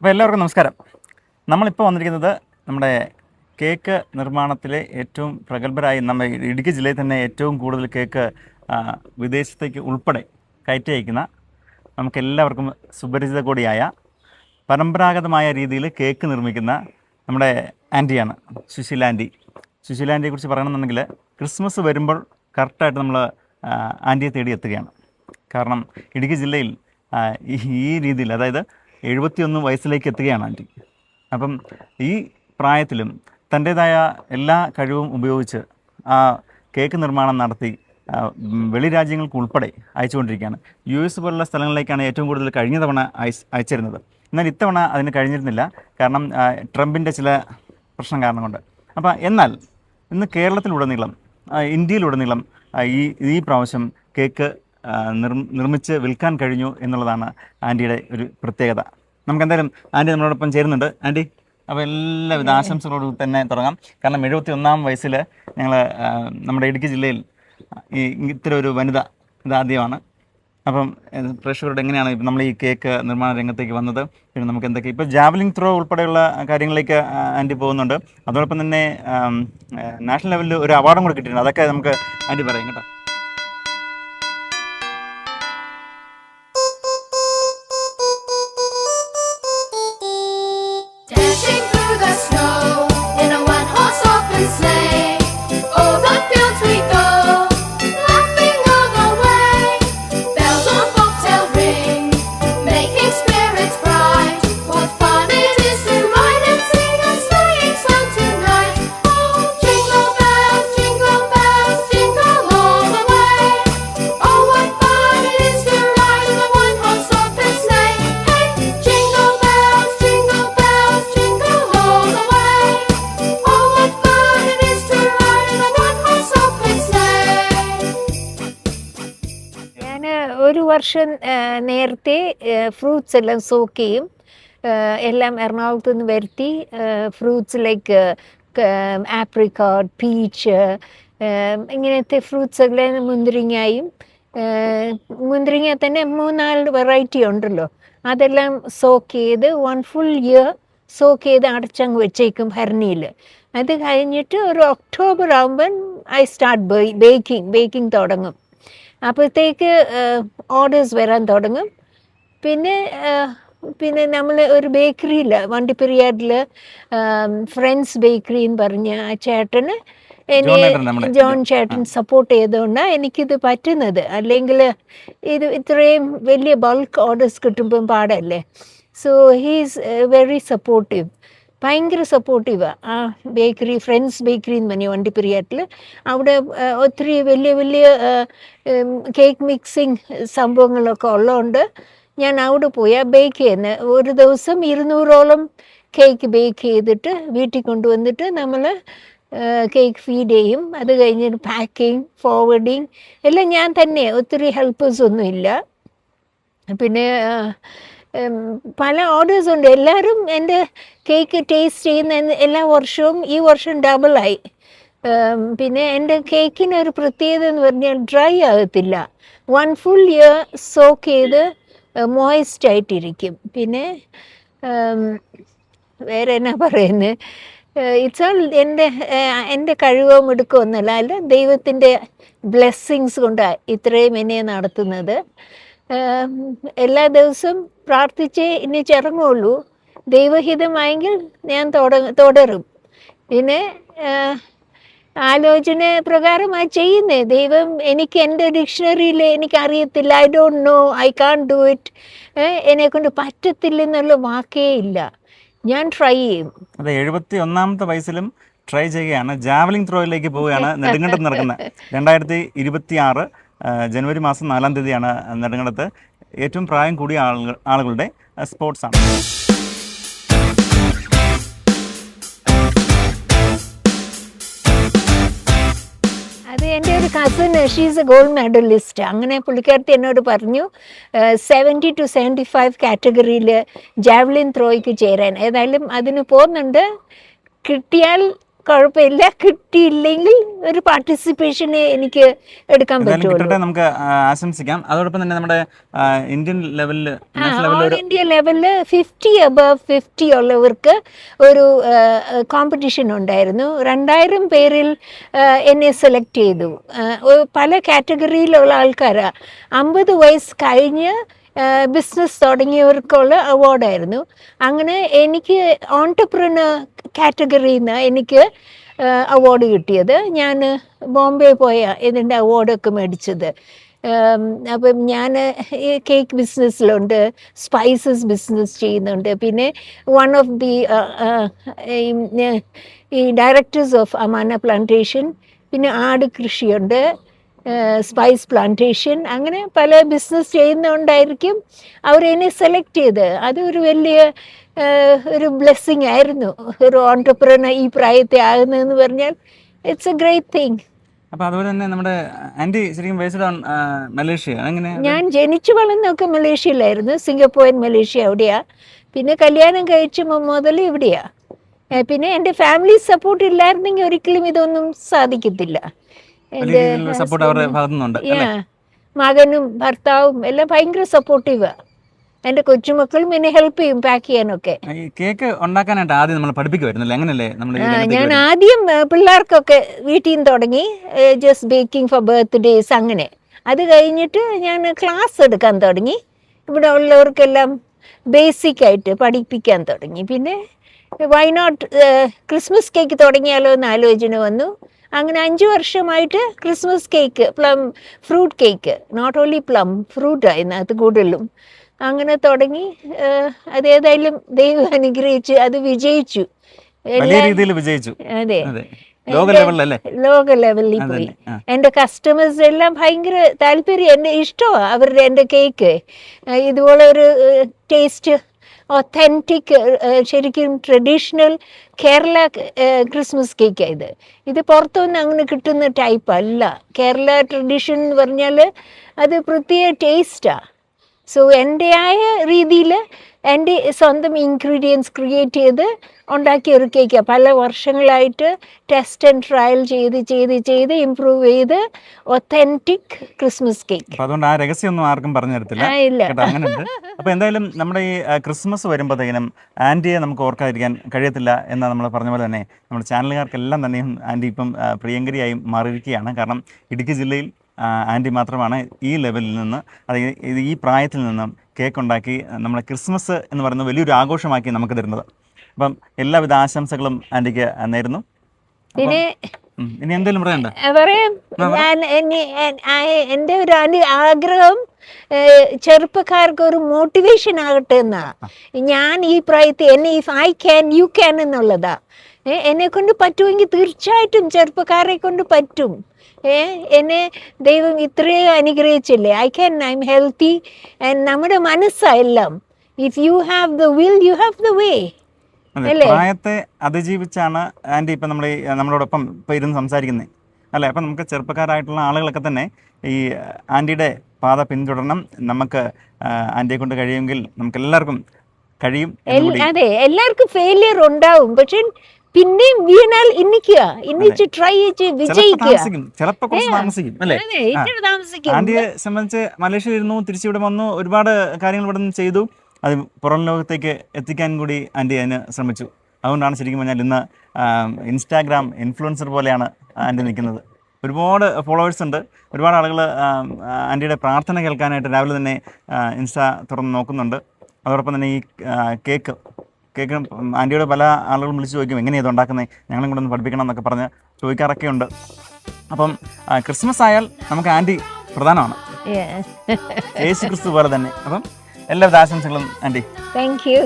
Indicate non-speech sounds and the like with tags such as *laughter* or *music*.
അപ്പോൾ എല്ലാവർക്കും നമസ്കാരം. നമ്മളിപ്പോൾ വന്നിരിക്കുന്നത് നമ്മുടെ കേക്ക് നിർമ്മാണത്തിലെ ഏറ്റവും പ്രഗത്ഭരായി നമ്മുടെ ഇടുക്കി ജില്ലയിൽ തന്നെ ഏറ്റവും കൂടുതൽ കേക്ക് വിദേശത്തേക്ക് ഉൾപ്പെടെ കയറ്റി അയക്കുന്ന നമുക്കെല്ലാവർക്കും സുപരിചിത കൂടിയായ പരമ്പരാഗതമായ രീതിയിൽ കേക്ക് നിർമ്മിക്കുന്ന നമ്മുടെ ആന്റിയാണ് സുശീല ആന്റി സുശീല ആന്റിയെ കുറിച്ച് പറയണമെന്നുണ്ടെങ്കിൽ ക്രിസ്മസ് വരുമ്പോൾ കറക്റ്റായിട്ട് നമ്മൾ ആന്റിയെ തേടി എത്തുകയാണ്. കാരണം ഇടുക്കി ജില്ലയിൽ ഈ രീതിയിൽ അതായത് എഴുപത്തിയൊന്ന് വയസ്സിലേക്ക് എത്തുകയാണ് ആന്റി. അപ്പം ഈ പ്രായത്തിലും തന്റേതായ എല്ലാ കഴിവും ഉപയോഗിച്ച് ആ കേക്ക് നിർമ്മാണം നടത്തി വെളിരാജ്യങ്ങൾക്ക് വെളി രാജ്യങ്ങൾക്ക് ഉൾപ്പെടെ അയച്ചുകൊണ്ടിരിക്കുകയാണ്. യു എസ് പോലുള്ള സ്ഥലങ്ങളിലേക്കാണ് ഏറ്റവും കൂടുതൽ കഴിഞ്ഞ തവണ അയച്ച് അയച്ചിരുന്നത്. എന്നാൽ ഇത്തവണ അതിന് കഴിഞ്ഞിരുന്നില്ല. കാരണം ട്രംപിന്റെ ചില പ്രശ്നം കാരണം കൊണ്ട് അപ്പോൾ എന്നാൽ ഇന്ന് കേരളത്തിലുടനീളം ഇന്ത്യയിലുടനീളം ഈ ഈ പ്രാവശ്യം കേക്ക് നിർമ്മിച്ച് വിൽക്കാൻ കഴിഞ്ഞു എന്നുള്ളതാണ് ആന്റിയുടെ ഒരു പ്രത്യേകത. നമുക്ക് എന്തായാലും ആന്റി നമ്മളോടൊപ്പം ചേരുന്നുണ്ട്. ആന്റി അപ്പോൾ എല്ലാവിധ ആശംസകളോടും തന്നെ തുടങ്ങാം. കാരണം എഴുപത്തി ഒന്നാം വയസ്സിൽ ഞങ്ങൾ നമ്മുടെ ഇടുക്കി ജില്ലയിൽ ഈ ഇത്തരം ഒരു വനിത ഇതാദ്യമാണ്. അപ്പം പ്രേക്ഷകരോട് എങ്ങനെയാണ് ഇപ്പം നമ്മൾ ഈ കേക്ക് നിർമ്മാണ രംഗത്തേക്ക് വന്നത്? പിന്നെ നമുക്ക് എന്തൊക്കെ ഇപ്പോൾ ജാവലിംഗ് ത്രോ ഉൾപ്പെടെയുള്ള കാര്യങ്ങളിലേക്ക് ആന്റി പോകുന്നുണ്ട്. അതോടൊപ്പം തന്നെ നാഷണൽ ലെവലിൽ ഒരു അവാർഡും കൂടെ കിട്ടിയിട്ടുണ്ട്. അതൊക്കെ നമുക്ക് ആന്റി പറയും കേട്ടോ. ഒരു വർഷം നേരത്തെ ഫ്രൂട്ട്സ് എല്ലാം സോക്ക് ചെയ്യും. എല്ലാം എറണാകുളത്ത് നിന്ന് വരുത്തി ഫ്രൂട്ട്സ് ലൈക്ക് ആപ്രിക്കോട്ട് പീച്ച് ഇങ്ങനത്തെ ഫ്രൂട്ട്സ് എല്ലാം മുന്തിരിങ്ങയും മുന്തിരിങ്ങ തന്നെ മൂന്നാൽ വെറൈറ്റി ഉണ്ടല്ലോ. അതെല്ലാം സോക്ക് ചെയ്ത് വൺ ഫുൾ ഇയർ സോക്ക് ചെയ്ത് അടച്ചങ്ങ് വെച്ചേക്കും ഭരണിയിൽ. അത് കഴിഞ്ഞിട്ട് ഒരു ഒക്ടോബർ ആകുമ്പം ഐ സ്റ്റാർട്ട് ബേക്കിംഗ് ബേക്കിംഗ് തുടങ്ങും. അപ്പോഴത്തേക്ക് ഓർഡേഴ്സ് വരാൻ തുടങ്ങും. പിന്നെ പിന്നെ നമ്മൾ ഒരു ബേക്കറിയിൽ വണ്ടിപ്പെരിയാറിൽ ഫ്രണ്ട്സ് ബേക്കറി എന്ന് പറഞ്ഞ ആ ചേട്ടന് എന്നെ ജോൺ ചേട്ടൻ സപ്പോർട്ട് ചെയ്തുകൊണ്ടാണ് എനിക്കിത് പറ്റുന്നത്. അല്ലെങ്കിൽ ഇത് ഇത്രയും വലിയ ബൾക്ക് ഓർഡേഴ്സ് കിട്ടുമ്പം പാടല്ലേ? സോ ഹീസ് വെരി സപ്പോർട്ടീവ് ഭയങ്കര സപ്പോർട്ടീവാണ് ആ ബേക്കറി ഫ്രണ്ട്സ് ബേക്കറി എന്ന് പറഞ്ഞു വണ്ടിപ്പെരിയാറ്റിൽ അവിടെ ഒത്തിരി വലിയ വലിയ കേക്ക് മിക്സിങ് സംഭവങ്ങളൊക്കെ ഉള്ളതുകൊണ്ട് ഞാൻ അവിടെ പോയി. ആ ബേക്ക് ചെയ്യുന്ന. ഒരു ദിവസം ഇരുന്നൂറോളം കേക്ക് ബേക്ക് ചെയ്തിട്ട് വീട്ടിൽ കൊണ്ടുവന്നിട്ട് നമ്മൾ കേക്ക് ഫീഡ് ചെയ്യും. അത് കഴിഞ്ഞിട്ട് പാക്കിങ് ഫോർവേഡിങ് എല്ലാം ഞാൻ തന്നെ. ഒത്തിരി ഹെൽപ്പേഴ്സ് ഒന്നുമില്ല. പിന്നെ പല ഓർഡേഴ്സ് ഉണ്ട്. എല്ലാവരും എന്റെ കേക്ക് ടേസ്റ്റ് ചെയ്യുന്ന എല്ലാ വർഷവും ഈ വർഷം ഡബിളായി പിന്നെ എന്റെ കേക്കിന് ഒരു പ്രത്യേകത എന്ന് പറഞ്ഞാൽ ഡ്രൈ ആകത്തില്ല. വൺ ഫുൾ ഇയർ സോക്ക് ചെയ്ത് മോയിസ്റ്റ് ആയിട്ടിരിക്കും. പിന്നെ വേറെ എന്നാ പറയുന്നത് ഇറ്റ്സ് ഓൾ എന്റെ എന്റെ കഴിവോ മിടുക്കോ ഒന്നല്ല. അല്ല ദൈവത്തിന്റെ ബ്ലെസ്സിങ്സ് കൊണ്ടാണ് ഇത്രയും എന്നെ നടത്തുന്നത്. എല്ലാ ദിവസവും പ്രാർത്ഥിച്ചേ ഇനി ചിറങ്ങുള്ളൂ. ദൈവഹിതമായെങ്കിൽ ഞാൻ തുട- തുടരും. പിന്നെ ആലോചന പ്രകാരമായി ചെയ്യുന്നേ. ദൈവം എനിക്ക് എന്റെ ഡിക്ഷണറിയിൽ എനിക്ക് അറിയത്തില്ല I don't know I can't do it എന്നെ കൊണ്ട് പറ്റത്തില്ലെന്നുള്ള വാക്കേ ഇല്ല. ഞാൻ ട്രൈ ചെയ്യും. അതെ എഴുപത്തി ഒന്നാമത്തെ വയസ്സിലും ട്രൈ ചെയ്യുകയാണ്. ജാവലിംഗ് ത്രോയിലേക്ക് പോവുകയാണ് നെടുങ്കണ്ടം നടക്കുന്നത്. *laughs* രണ്ടായിരത്തി ഇരുപത്തി ആറ് ജനുവരി മാസം നാലാം തീയതിയാണ് നെടുങ്കണ്ടത്ത്. ഏറ്റവും പ്രായം കൂടിയ ആളുകൾ ആളുകളുടെ സ്പോർട്സ് ആണ്. അത് എന്റെ ഒരു കസിൻ ഷീസ് ഗോൾഡ് മെഡലിസ്റ്റ് അങ്ങനെ പുള്ളിക്കാരത്തി എന്നോട് പറഞ്ഞു സെവന്റി ടു സെവന്റി ഫൈവ് കാറ്റഗറിയിൽ ജാവ്ലിൻ ത്രോയ്ക്ക് ചേരാൻ. ഏതായാലും അതിന് പോകുന്നുണ്ട്. കിട്ടിയാൽ കുഴപ്പമില്ല. കിട്ടിയില്ലെങ്കിൽ ഒരു പാർട്ടിസിപ്പേഷൻ എനിക്ക് എടുക്കാൻ പറ്റും പറ്റുള്ളൂ. നമുക്ക് ആശംസിക്കാം. അതോടൊപ്പം തന്നെ നമ്മുടെ ഇന്ത്യൻ ലെവലിൽ ഓൾ ഇന്ത്യ ലെവലിൽ ഫിഫ്റ്റി അബവ് ഫിഫ്റ്റി ഉള്ളവർക്ക് ഒരു കോമ്പറ്റീഷൻ ഉണ്ടായിരുന്നു. രണ്ടായിരം പേരിൽ എന്നെ സെലക്ട് ചെയ്തു. പല കാറ്റഗറിയിലുള്ള ആൾക്കാരാണ് അമ്പത് വയസ്സ് കഴിഞ്ഞ് ബിസിനസ് തുടങ്ങിയവർക്കുള്ള അവാർഡായിരുന്നു അങ്ങനെ എനിക്ക് ഓൺടർപ്രണർ കാറ്റഗറിയിൽ നിന്ന് എനിക്ക് അവാർഡ് കിട്ടിയത്. ഞാൻ ബോംബെ പോയ ഇതിന്റെ അവാർഡൊക്കെ മേടിച്ചത്. അപ്പം ഞാൻ ഈ കേക്ക് ബിസിനസ്സിലുണ്ട് സ്പൈസസ് ബിസിനസ് ചെയ്യുന്നുണ്ട്. പിന്നെ വൺ ഓഫ് ദി ഈ ഡയറക്ടേഴ്സ് ഓഫ് അമാന പ്ലാന്റേഷൻ പിന്നെ ആട് കൃഷിയുണ്ട്. സ്പൈസ് പ്ലാന്റേഷൻ അങ്ങനെ പല ബിസിനസ് ചെയ്യുന്നതുകൊണ്ടായിരിക്കും അവർ എന്നെ സെലക്ട് ചെയ്ത്. അതൊരു വലിയ ഒരു ബ്ലെസ്സിങ് ആയിരുന്നു. ഒരു ഓണ്ടർപ്രണർ ഈ പ്രായത്തെ ആകുന്നതെന്ന് പറഞ്ഞാൽ ഇറ്റ്സ് എ ഗ്രേറ്റ് തിങ് അപ്പൊ അതുപോലെ തന്നെ നമ്മുടെ ആന്റി ശരിക്കും ബേസ്ഡ് ഓൺ മലേഷ്യ. അങ്ങനെ ഞാൻ ജനിച്ചു വളർന്നൊക്കെ മലേഷ്യയിലായിരുന്നു. സിംഗപ്പൂർ മലേഷ്യ അവിടെയാ. പിന്നെ കല്യാണം കഴിച്ച മുതൽ ഇവിടെയാ. പിന്നെ എന്റെ ഫാമിലി സപ്പോർട്ട് ഇല്ലായിരുന്നെങ്കിൽ ഒരിക്കലും ഇതൊന്നും സാധിക്കത്തില്ല. സപ്പോർട്ട് അവരുടെ? Yeah. മകനും ഭർത്താവും എല്ലാം ഭയങ്കര സപ്പോർട്ടീവാ എന്റെ കൊച്ചുമക്കളും എന്നെ ഹെൽപ്പ് ചെയ്യും പാക്ക് ചെയ്യാനൊക്കെ. കേക്ക് ഉണ്ടാക്കാനായിട്ട് ആദ്യം നമ്മൾ പഠിപ്പിക്കുമായിരുന്നല്ലേ? അങ്ങനല്ലേ നമ്മൾ ഞാൻ ആദ്യം പിള്ളേർക്കൊക്കെ വീട്ടിൽ നിന്ന് തുടങ്ങി ജസ്റ്റ് ബേക്കിംഗ് ഫോർ ബർത്ത്ഡേസ് അങ്ങനെ. അത് കഴിഞ്ഞിട്ട് ഞാൻ ക്ലാസ് എടുക്കാൻ തുടങ്ങി. ഇവിടെ ഉള്ളവർക്കെല്ലാം ബേസിക് ആയിട്ട് പഠിപ്പിക്കാൻ തുടങ്ങി. പിന്നെ വൈ നോട്ട് ക്രിസ്മസ് കേക്ക് തുടങ്ങിയാലോ എന്ന് ആലോചന വന്നു. അങ്ങനെ അഞ്ച് വർഷമായിട്ട് Christmas cake plum fruit cake not only plum fruit അതിനകത്ത് കൂടുതലും. അങ്ങനെ തുടങ്ങി അതേതായാലും ദൈവം അനുഗ്രഹിച്ച് അത് വിജയിച്ചു. വലിയ രീതിയിൽ വിജയിച്ചു. അതെ. ലോക ലെവലിലല്ലേ ലോക ലെവലിൽ പോയി. എന്റെ കസ്റ്റമേഴ്സ് എല്ലാം ഭയങ്കര താല്പര്യം. എന്റെ ഇഷ്ടമാണ് അവരുടെ എന്റെ കേക്ക് ഇതുപോലെ ഒരു ടേസ്റ്റ് ഒത്തന്റിക് ശരിക്കും ട്രഡീഷണൽ കേരള ക്രിസ്മസ് കേക്കാണ് ഇത്. ഇത് പുറത്തുനിന്ന് അങ്ങനെ കിട്ടുന്ന ടൈപ്പ് അല്ല. കേരള ട്രഡീഷൻ എന്ന് പറഞ്ഞാൽ അത് പ്രത്യേക ടേസ്റ്റാണ് സോ എന്റെയായ രീതിയിൽ എന്റെ സ്വന്തം ഇൻഗ്രീഡിയൻസ് ക്രിയേറ്റ് ചെയ്ത് ഉണ്ടാക്കിയ ഒരു കേക്കാണ് പല വർഷങ്ങളായിട്ട് ടെസ്റ്റ് ആൻഡ് ട്രയൽ ചെയ്ത് ചെയ്ത് ചെയ്ത് ഇമ്പ്രൂവ് ചെയ്ത് ഒത്തന്റിക് ക്രിസ്മസ് കേക്ക് അതുകൊണ്ട് ആ രഹസ്യമൊന്നും ആർക്കും പറഞ്ഞു തരത്തില്ല. ഇല്ല. കേട്ടോ അങ്ങനെയുണ്ട്. അപ്പൊ എന്തായാലും നമ്മുടെ ഈ ക്രിസ്മസ് വരുമ്പോഴത്തേനും ആന്റിയെ നമുക്ക് ഓർക്കാതിരിക്കാൻ കഴിയത്തില്ല എന്ന് നമ്മൾ പറഞ്ഞ പോലെ തന്നെ നമ്മുടെ ചാനലുകാർക്കെല്ലാം തന്നെയും ആന്റി ഇപ്പം പ്രിയങ്കരിയായി മാറിയിരിക്കുകയാണ്. കാരണം ഇടുക്കി ജില്ലയിൽ ആ, ആന്റി മാത്രമാണ് ഈ ലെവലിൽ നിന്ന് അതായത് ഇത് ഈ പ്രായത്തിൽ നിന്നും കേക്ക് ഉണ്ടാക്കി നമ്മുടെ ക്രിസ്മസ് എന്ന് പറയുന്ന വലിയൊരു ആഘോഷമാക്കി നമുക്ക് തരുന്നത്. അപ്പം എല്ലാവിധ ആശംസകളും ആന്റിക്ക് നേരുന്നു. എന്റെ ഇനി എന്തെങ്കിലും പറയണ്ട ഏ, പറയാം. ഞാൻ എന്റെ ഒരു ആഗ്രഹം ചെറുപ്പക്കാർക്ക് ഒരു മോട്ടിവേഷൻ ആകട്ടെ എന്നാ. ഞാൻ ഈ പ്രായത്തിൽ എന്നെ if I can you can എന്നുള്ളതാ. എന്നെ കൊണ്ട് പറ്റുമെങ്കിൽ തീർച്ചയായിട്ടും ചെറുപ്പക്കാരെ കൊണ്ട് പറ്റും. ഏ എന്നെ ദൈവം ഇത്രയും അനുഗ്രഹിച്ചില്ലേ? I can I am healthy and നമ്മുടെ മനസ്സെല്ലാം if you have the will you have the way അല്ലേ? പ്രായത്തെ അതിജീവിച്ചാണ് ആന്റി ഇപ്പം നമ്മൾ നമ്മളോടൊപ്പം ഇപ്പം ഇരുന്ന് സംസാരിക്കുന്നത് അല്ലേ? അപ്പം നമുക്ക് ചെറുപ്പക്കാരായിട്ടുള്ള ആളുകളൊക്കെ തന്നെ ഈ ആന്റിയുടെ പാത പിന്തുടരണം. നമുക്ക് ആന്റിയെ കൊണ്ട് കഴിയുമെങ്കിൽ നമുക്ക് എല്ലാവർക്കും കഴിയും അതെ എല്ലാവർക്കും ഫെയിലിയർ ഉണ്ടാവും. പക്ഷെ പിന്നെയും വീണാൽ ഇന്നിക്കുക. ഇന്നിച്ച് ട്രൈ ചെയ്ത് വിജയിക്കുക. ചിലപ്പോ ചിലപ്പോൾ കുറച്ച് താമസിക്കും അല്ലേ? ആന്റിയെ സംബന്ധിച്ച് മലേഷ്യയിൽ ഇരുന്നു തിരിച്ചിവിടെ വന്നു ഒരുപാട് കാര്യങ്ങൾ ഇവിടെ നിന്ന് ചെയ്തു. അത് പുറം ലോകത്തേക്ക് എത്തിക്കാൻ കൂടി ആന്റി അതിന് ശ്രമിച്ചു. അതുകൊണ്ടാണ് ശരിക്കും പറഞ്ഞാൽ ഇന്ന് ഇൻസ്റ്റാഗ്രാം ഇൻഫ്ലുവൻസർ പോലെയാണ് ആന്റി നിൽക്കുന്നത്. ഒരുപാട് ഫോളോവേഴ്സ് ഉണ്ട്. ഒരുപാട് ആളുകൾ ആന്റിയുടെ പ്രാർത്ഥന കേൾക്കാനായിട്ട് രാവിലെ തന്നെ ഇൻസ്റ്റ ഇൻസ്റ്റാ തുറന്ന് നോക്കുന്നുണ്ട്. അതോടൊപ്പം തന്നെ ഈ കേക്ക് കേക്ക് ആന്റിയോട് പല ആളുകളും വിളിച്ച് ചോദിക്കും എങ്ങനെയാണ് ഇത് ഉണ്ടാക്കുന്നത് ഞങ്ങളും കൂടെ ഒന്ന് പഠിപ്പിക്കണം എന്നൊക്കെ പറഞ്ഞ് ചോദിക്കാറൊക്കെ ഉണ്ട് അപ്പം ക്രിസ്മസ് ആയാൽ നമുക്ക് ആന്റി പ്രധാനമാണ്. യേശു ക്രിസ്തു പോലെ തന്നെ. അപ്പം എല്ലാവിധ ആശംസകളും ആന്റി താങ്ക് യു